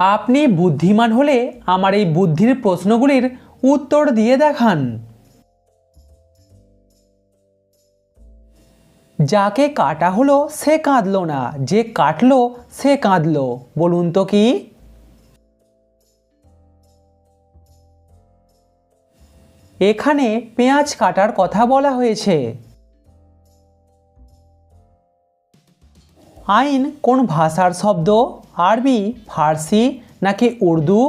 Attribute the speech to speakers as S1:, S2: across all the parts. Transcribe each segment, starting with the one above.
S1: আপনি বুদ্ধিমান হলে আমার এই বুদ্ধির প্রশ্নগুলির উত্তর দিয়ে দেখান। যাকে কাটা হলো সে কাঁদলো না, যে কাটলো সে কাঁদলো। বলুন তো কি? এখানে পেঁয়াজ কাটার কথা বলা হয়েছে। আইন কোন ভাষার শব্দ? আরবি, ফার্সি নাকি উর্দু?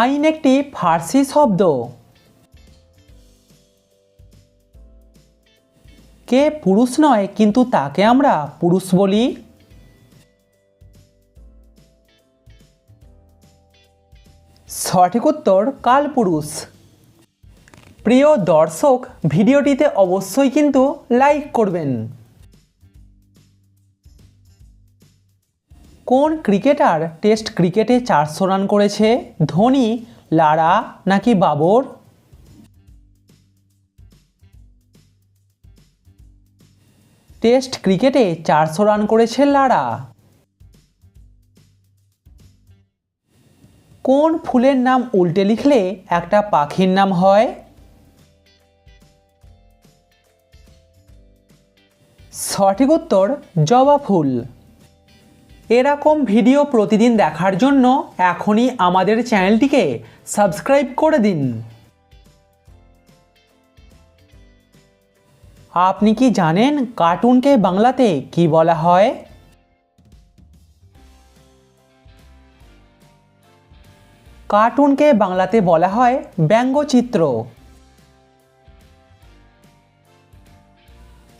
S1: আইন একটি ফার্সি শব্দ। কে পুরুষ নয়, কিন্তু তাকে আমরা পুরুষ বলি। সঠিক উত্তর, কালপুরুষ। প্রিয় দর্শক, ভিডিওটিতে অবশ্যই কিন্তু লাইক করবেন। কোন ক্রিকেটার টেস্ট ক্রিকেটে চারশো রান করেছে? ধোনি, লারা নাকি বাবর? টেস্ট ক্রিকেটে চারশো রান করেছে লারা। কোন ফুলের নাম উল্টে লিখলে একটা পাখির নাম হয়? সঠিক উত্তর, জবা ফুল। এরকম ভিডিও প্রতিদিন দেখার জন্য এখনই আমাদের চ্যানেলটিকে সাবস্ক্রাইব করে দিন। আপনি কি জানেন কার্টুনকে বাংলাতে কি বলা হয়? কার্টুনকে বাংলাতে বলা হয় ব্যঙ্গচিত্র।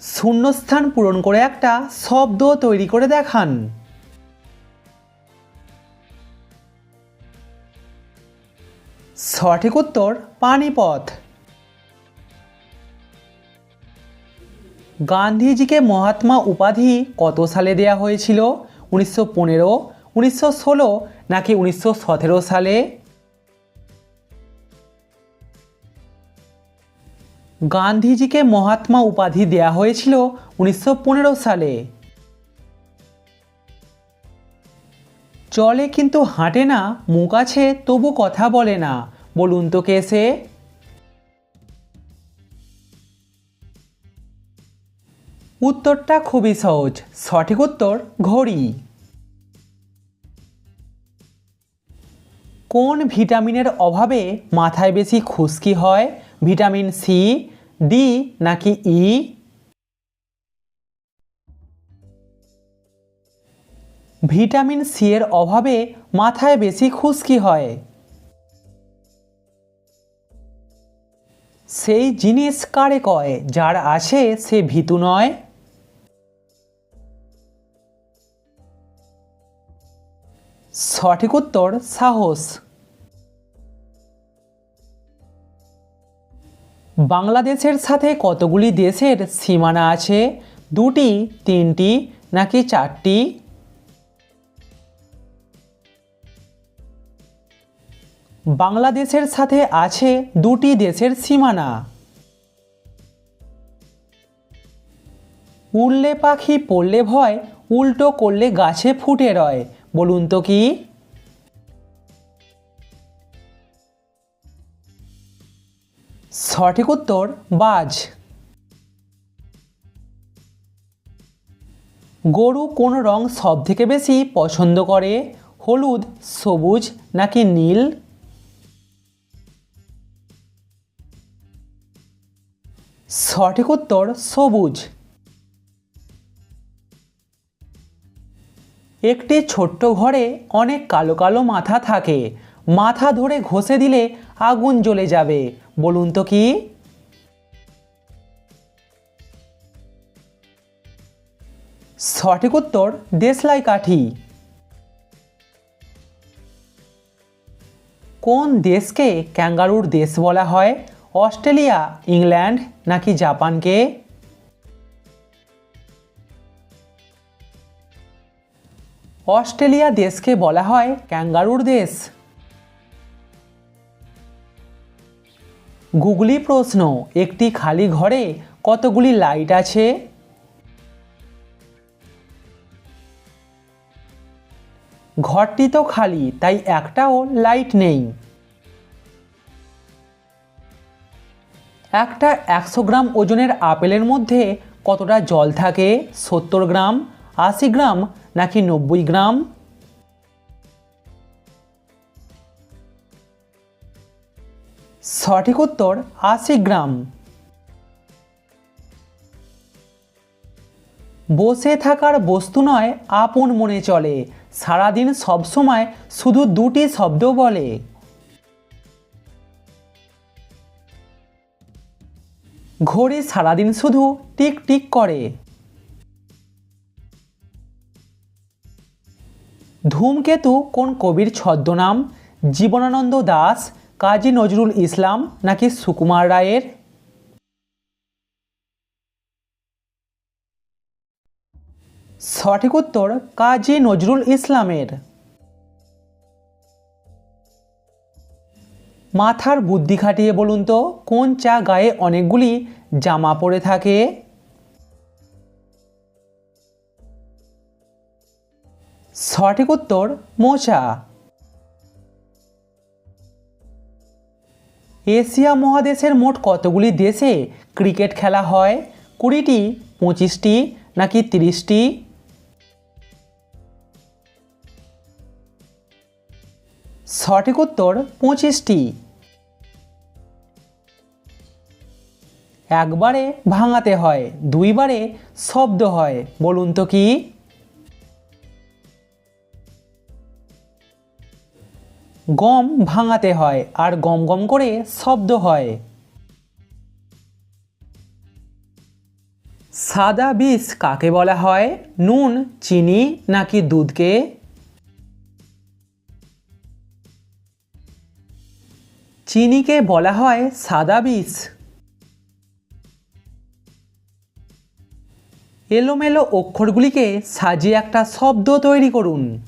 S1: শূন্যস্থান পূরণ করে একটা শব্দ তৈরি করে দেখান। সঠিক উত্তর, পানিপথ। গান্ধীজিকে মহাত্মা উপাধি কত সালে দেয়া হয়েছিল? উনিশশো পনেরো, উনিশশো ষোলো নাকি উনিশশো সতেরো সালে? গান্ধীজিকে মহাত্মা উপাধি দেয়া হয়েছিল উনিশশো পনেরো সালে। চলে কিন্তু হাঁটে না, মুখ আছে, তবু কথা বলে না। বলুন তো কে সে? উত্তরটা খুবই সহজ, সঠিক উত্তর ঘড়ি। কোন ভিটামিনের অভাবে মাথায় বেশি খুশকি হয়? ভিটামিন সি, ডি নাকি ই? ভিটামিন সি এর অভাবে মাথায় বেশি খুশকি হয়। সেই জিনিস কারে কয়? যার আছে সে ভীতু নয়। সঠিক উত্তর, সাহস। বাংলাদেশের সাথে কতগুলি দেশের সীমানা আছে? দুটি, তিনটি, নাকি চারটি? বাংলাদেশের সাথে আছে দুটি দেশের সীমানা। উড়লে পাখি পড়লে ভয়, উল্টো করলে গাছে ফুটে রয়। বলুন তো কি? সঠিক উত্তর বাজ। গরু কোন রং সব থেকে বেশি পছন্দ করে? হলুদ, সবুজ নাকি নীল? সঠিক উত্তর সবুজ। একটি ছোট্ট ঘরে অনেক কালো কালো মাথা থাকে। মাথা ধরে ঘষে দিলে আগুন জ্বলে যাবে। বলুন তো কি? সঠিক উত্তর, দেশলাই কাঠি। কোন দেশকে ক্যাঙ্গারুর দেশ বলা হয়? অস্ট্রেলিয়া, ইংল্যান্ড নাকি জাপানকে? অস্ট্রেলিয়া দেশকে বলা হয় ক্যাঙ্গারুর দেশ। গুগলি প্রশ্ন, একটি খালি ঘরে কতগুলি লাইট আছে? ঘরটি তো খালি, তাই একটাও লাইট নেই। একটা একশো গ্রাম ওজনের আপেলের মধ্যে কতটা জল থাকে? সত্তর গ্রাম, আশি গ্রাম, নাকি নব্বই গ্রাম? সঠিক উত্তর আশি গ্রাম। বসে থাকার বস্তু নয়, আপন মনে চলে। সারাদিন সবসময় শুধু দুটি শব্দ বলে। ঘড়ি সারাদিন শুধু টিক টিক করে। ধূমকেতু কোন কবির ছদ্মনাম? জীবনানন্দ দাস কাজী নজরুল ইসলাম নাকি সুকুমার রায়ের? সঠিক উত্তর, কাজী নজরুল ইসলামের। মাথার বুদ্ধি খাটিয়ে বলুন তো, কোন চা গায়ে অনেকগুলি জামা পরে থাকে? সঠিক উত্তর, মোচা। এশিয়া মহাদেশের মোট কতগুলি দেশে ক্রিকেট খেলা হয়? কুড়িটি, পঁচিশটি, নাকি তিরিশটি? সঠিক উত্তর, পঁচিশটি। একবারে ভাঙাতে হয়, দুইবারে শব্দ হয়, বলুন তো কি? গম ভাঙাতে হয় আর গম গম করে শব্দ হয়। সাদা বিষ কাকে বলা হয়? নুন, চিনি নাকি দুধকে? চিনিকে বলা হয় সাদা বিষ এলোমেলো অক্ষরগুলিকে সাজিয়ে একটা শব্দ তৈরি করুন।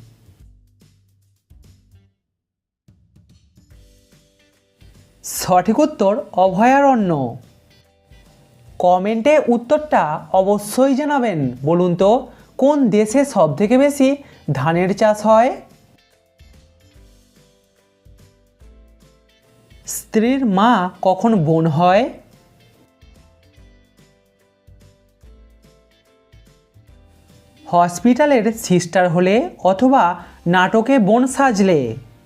S1: সঠিক উত্তর অভয়ারণ্য। কমেন্টে উত্তরটা অবশ্যই জানাবেন। বলুন তো, কোন দেশে সব থেকে বেশি ধানের চাষ হয়? স্ত্রীর মা কখন বোন হয়? হসপিটালের সিস্টার হলে অথবা নাটকে বোন সাজলে?